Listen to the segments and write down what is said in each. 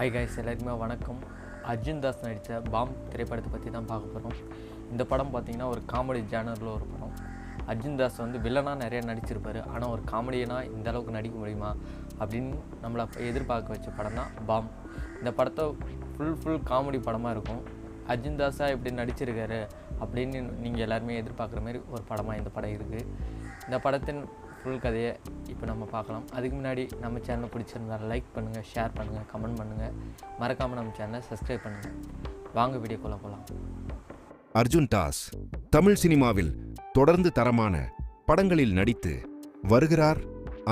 Hi guys எல்லாருக்குமே வணக்கம். அர்ஜுன் தாஸ் நடித்த பாம் திரைப்படத்தை பற்றி தான் பார்க்க போகிறோம் இந்த படம் பார்த்திங்கன்னா ஒரு காமெடி ஜேனரில் ஒரு படம். அர்ஜுன் தாஸ் வந்து வில்லனாக நிறைய நடிச்சிருப்பார். ஆனால் ஒரு காமெடியனாக இந்த அளவுக்கு நடிக்க முடியுமா அப்படின்னு நம்மளை எதிர்பார்க்க வச்ச படம் தான் பாம். இந்த படத்தை ஃபுல் ஃபுல் காமெடி படமாக இருக்கும். அர்ஜுன் தாஸா இப்படி நடிச்சிருக்காரு அப்படின்னு நீங்கள் எல்லாருமே எதிர்பார்க்குற மாதிரி ஒரு படமாக இந்த படம் இருக்குது இந்த படத்தின் ஃபுல் கதையை இப்போ நம்ம பார்க்கலாம். அதுக்கு முன்னாடி நம்ம சேனலை பிடிச்சிருந்தா லைக் பண்ணுங்கள் ஷேர் பண்ணுங்கள் கமெண்ட் பண்ணுங்கள் மறக்காமல் நம்ம சேனலை சப்ஸ்கிரைப் பண்ணுங்கள் வாங்க வீடியோக்குள்ளே போகலாம் அர்ஜுன் டாஸ் தமிழ் சினிமாவில் தொடர்ந்து தரமான படங்களில் நடித்து வருகிறார்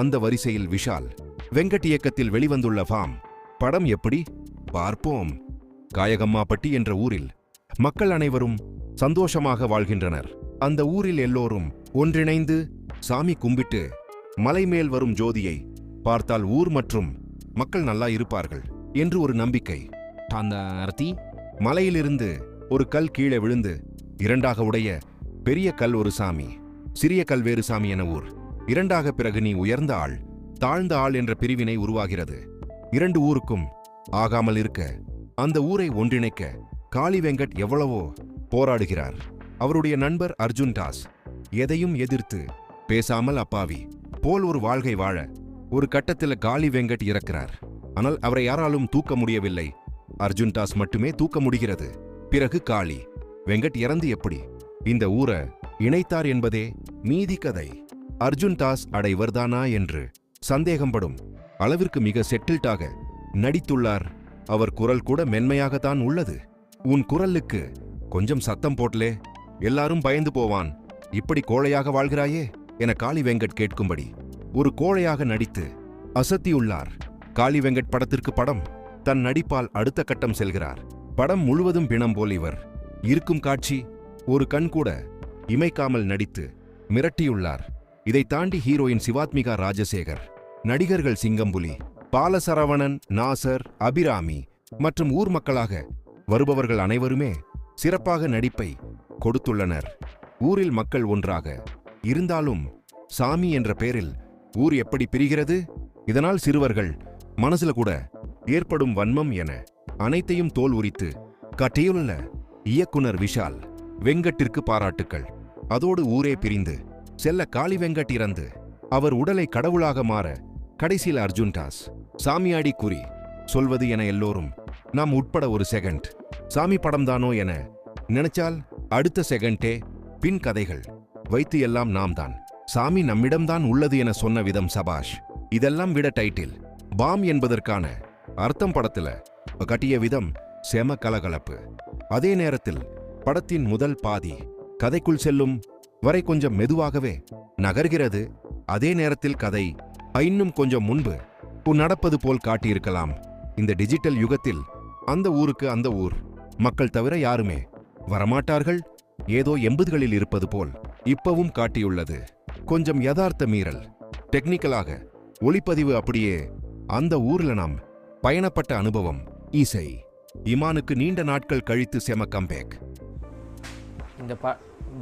அந்த வரிசையில் விஷால். வெங்கட் இயக்கத்தில் வெளிவந்துள்ள ஃபார்ம் படம் எப்படி? பார்ப்போம். காயகம்மாப்பட்டி என்ற ஊரில் மக்கள் அனைவரும் சந்தோஷமாக வாழ்கின்றனர். அந்த ஊரில் எல்லோரும் ஒன்றிணைந்து சாமி கும்பிட்டு மலை மேல் வரும் ஜோதியை பார்த்தால் ஊர் மற்றும் மக்கள் நல்லா இருப்பார்கள் என்று ஒரு நம்பிக்கை. அந்த அர்த்தி மலையிலிருந்து ஒரு கல் கீழே விழுந்து இரண்டாக உடைய பெரிய கல் ஒரு சாமி சிறிய கல் வேறு சாமி என ஊர். இரண்டாக பிறகு நீ உயர்ந்த ஆள் தாழ்ந்த ஆள் என்ற பிரிவினை உருவாகிறது. இரண்டு ஊருக்கும் ஆகாமல் இருக்க அந்த ஊரை ஒன்றிணைக்க காளி வெங்கட் எவ்வளவோ போராடுகிறார். அவருடைய நண்பர் அர்ஜுன் தாஸ் எதையும் எதிர்த்து பேசாமல் அப்பாவி. போல் ஒரு வாழ்கை வாழ ஒரு கட்டத்தில் காளி வெங்கட் இறக்கிறார். ஆனால் அவரை யாராலும் தூக்க முடியவில்லை. அர்ஜுன் தாஸ் மட்டுமே தூக்க முடிகிறது. பிறகு காளி. வெங்கட் இறந்து எப்படி? இந்த ஊரை இணைத்தார் என்பதே மீதி கதை. அர்ஜுன் தாஸ் அடைவர்தானா என்று சந்தேகம்படும் அளவிற்கு மிக செட்டில்டாக நடித்துள்ளார். அவர் குரல் கூட மென்மையாகத்தான் உள்ளது. உன் குரலுக்கு கொஞ்சம் சத்தம் போட்டலே எல்லாரும் பயந்து போவான். இப்படி கோழையாக வாழ்கிறாயே. என காளி வெங்கட் கேட்கும்படி ஒரு கோழையாக நடித்து அசத்தியுள்ளார் காளி வெங்கட் படத்திற்கு படம் தன் நடிப்பால் அடுத்த கட்டம் செல்கிறார். படம் முழுவதும் பிணம் போல் இவர் இருக்கும் காட்சி ஒரு கண் கூட இமைக்காமல் நடித்து மிரட்டியுள்ளார். இதை தாண்டி ஹீரோயின் சிவாத்மிகா ராஜசேகர் நடிகர்கள் சிங்கம்புலி பாலசரவணன் நாசர் அபிராமி மற்றும் ஊர் மக்களாக வருபவர்கள் அனைவருமே சிறப்பாக நடிப்பை கொடுத்துள்ளனர். ஊரில் மக்கள் ஒன்றாக இருந்தாலும் சாமி என்ற பெயரில் ஊர் எப்படி பிரிகிறது? இதனால் சிறுவர்கள் மனசுல கூட ஏற்படும் வன்மம் என அனைத்தையும் தோல் உரித்து காட்டியுள்ள இயக்குனர் விஷால் வெங்கட்டிற்கு பாராட்டுக்கள். அதோடு ஊரே பிரிந்து செல்ல காளி வெங்கட் இறந்து அவர் உடலை கடவுளாக மாற கடைசியில் அர்ஜுன் டாஸ் சாமியாடி குறி சொல்வது என எல்லோரும் நாம் உட்பட ஒரு செகண்ட். சாமி படம்தானோ என நினைச்சால் அடுத்த செகண்டே பின் கதைகள். வைத்து எல்லாம் நாம் தான் சாமி நம்மிடம்தான் உள்ளது என சொன்ன விதம் சபாஷ். இதெல்லாம் விட டைட்டில். பாம் என்பதற்கான அர்த்தம் படத்துல கட்டிய விதம் செம கலகலப்பு. அதே நேரத்தில் படத்தின் முதல் பாதி கதைக்குள் செல்லும் வரை கொஞ்சம் மெதுவாகவே நகர்கிறது. அதே நேரத்தில் கதை இன்னும் கொஞ்சம் முன்பு உன் நடப்பது போல் காட்டியிருக்கலாம். இந்த டிஜிட்டல் யுகத்தில் அந்த ஊருக்கு அந்த ஊர். மக்கள் தவிர யாருமே வரமாட்டார்கள். ஏதோ எண்பதுகளில் இருப்பது போல். இப்பவும் காட்டியுள்ளது. கொஞ்சம் யதார்த்த மீறல். டெக்னிக்கலாக ஒளிப்பதிவு அப்படியே அந்த ஊர்ல நாம் பயணப்பட்ட அனுபவம் இசை. இமானுக்கு நீண்ட நாட்கள் கழித்து செம கம்பேக் இந்த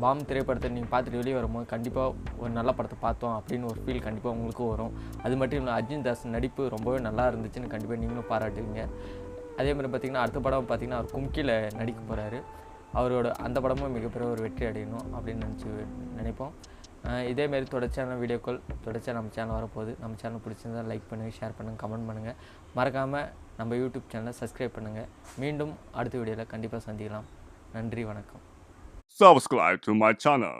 பாம் திரைப்படத்தை நீங்கள் பார்த்துட்டு வெளியே வரும்போது கண்டிப்பாக ஒரு நல்ல படத்தை பார்த்தோம் அப்படின்னு ஒரு ஃபீல் கண்டிப்பாக உங்களுக்கும் வரும். அது மட்டும் இல்லை அர்ஜுன் தாஸ் நடிப்பு ரொம்பவே நல்லா இருந்துச்சுன்னு கண்டிப்பாக நீங்களும் பாராட்டுவீங்க. அதே மாதிரி பார்த்தீங்கன்னா அடுத்த படம் பார்த்தீங்கன்னா அவர் கும்கியில் நடிக்க போகிறாரு அவரோட அந்த படமும் மிகப்பெரிய ஒரு வெற்றி அடையணும் அப்படின்னு நினச்சி நினைப்போம். இதேமாரி தொடர்ச்சியான வீடியோக்கள் தொடர்ச்சியாக நம்ம சேனல் வரப்போகுது. நம்ம சேனல் பிடிச்சிருந்தா லைக் பண்ணுங்கள் ஷேர் பண்ணுங்கள் கமெண்ட் பண்ணுங்கள் மறக்காமல் நம்ம யூடியூப் சேனலை சப்ஸ்கிரைப் பண்ணுங்கள் மீண்டும் அடுத்த வீடியோவில் கண்டிப்பாக சந்திக்கலாம். நன்றி வணக்கம். Subscribe to my channel.